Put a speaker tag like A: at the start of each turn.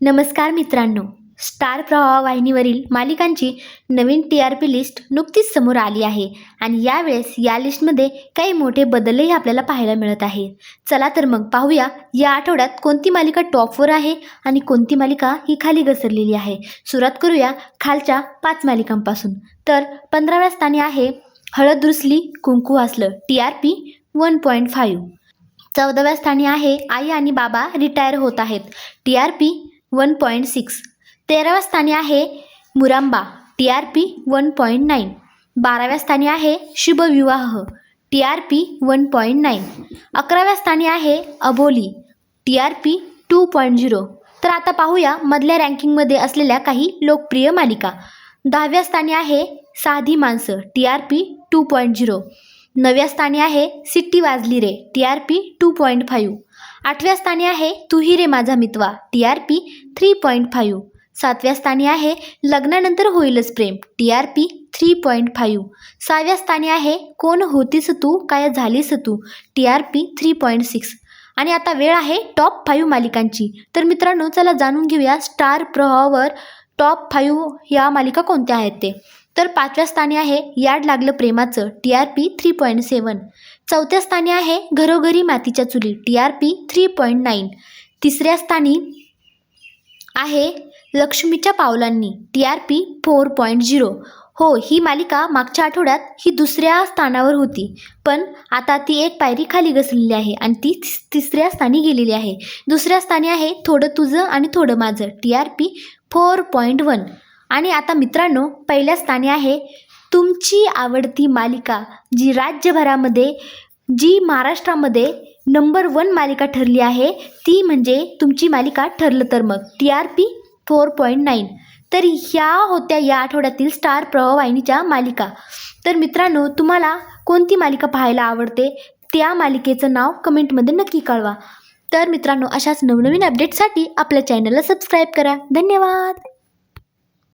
A: नमस्कार मित्रांनो स्टार प्रवाह वाहिनीवरील मालिकांची नवीन टी आर पी लिस्ट नुकतीच समोर आली आहे आणि यावेळेस या लिस्टमध्ये काही मोठे बदलही आपल्याला पाहायला मिळत आहे. चला तर मग पाहूया या आठवड्यात कोणती मालिका टॉपवर आहे आणि कोणती मालिका ही खाली घसरलेली आहे. सुरुवात करूया खालच्या पाच मालिकांपासून. तर पंधराव्या स्थानी आहे हळद रुसली कुंकू वाचलं T R P one point five. चौदाव्या स्थानी आहे आई आणि बाबा रिटायर होत आहेत. T R P one point six. तेराव्या स्थानी आहे मुरांबा T R P one point nine. बाराव्या स्थानी आहे शुभविवाह T R P one point nine. अकराव्या स्थानी आहे अबोली T R P two point zero. तर आता पाहूया मधल्या रँकिंगमध्ये असलेल्या काही लोकप्रिय मालिका. दहाव्या स्थानी आहे साधी माणसं T R P two point zero. नवव्या स्थानी आहे सिट्टी वाजली रे T R P two point five. आठव्या स्थानी आहे तू ही रे माझा मितवा T R P three point five. सातव्या स्थानी आहे लग्नानंतर होईलच प्रेम T R P three point five. सहाव्या स्थानी आहे कोण होतीस तू काय झालीस तू T R P three point six. आणि आता वेळ आहे टॉप फाईव्ह मालिकांची. तर मित्रांनो चला जाणून घेऊया स्टार प्रवाहावर टॉप फाईव्ह या मालिका कोणत्या आहेत ते? तर पाचव्या स्थानी आहे याड लागलं प्रेमाचं T R P three point seven चौथ्या स्थानी आहे घरोघरी मातीच्या चुली T R P three point nine तिसऱ्या स्थानी आहे लक्ष्मीच्या पावलांनी T R P four point zero हो ही मालिका मागच्या आठवड्यात ही दुसऱ्या स्थानावर होती. पण आता ती एक पायरी खाली घसरलेली आहे आणि ती तिसऱ्या स्थानी गेलेली आहे. दुसऱ्या स्थानी आहे थोडं तुझं आणि थोडं माझं. T R P four point one. आणि आता मित्रांनो पहिल्या स्थानी आहे तुमची आवडती मालिका जी राज्यभरामध्ये जी महाराष्ट्रामध्ये नंबर वन मालिका ठरली आहे. ती म्हणजे तुमची मालिका ठरलं तर मग. T R P four point nine. तर ह्या होत्या या आठवड्यातील स्टार प्रवाहिनीच्या मालिका. तर मित्रांनो तुम्हाला कोणती मालिका पाहायला आवडते? त्या मालिकेचं नाव कमेंटमध्ये नक्की कळवा. तर मित्रांनो अशाच नवनवीन अपडेटसाठी आपल्या चॅनलला सबस्क्राईब करा. धन्यवाद!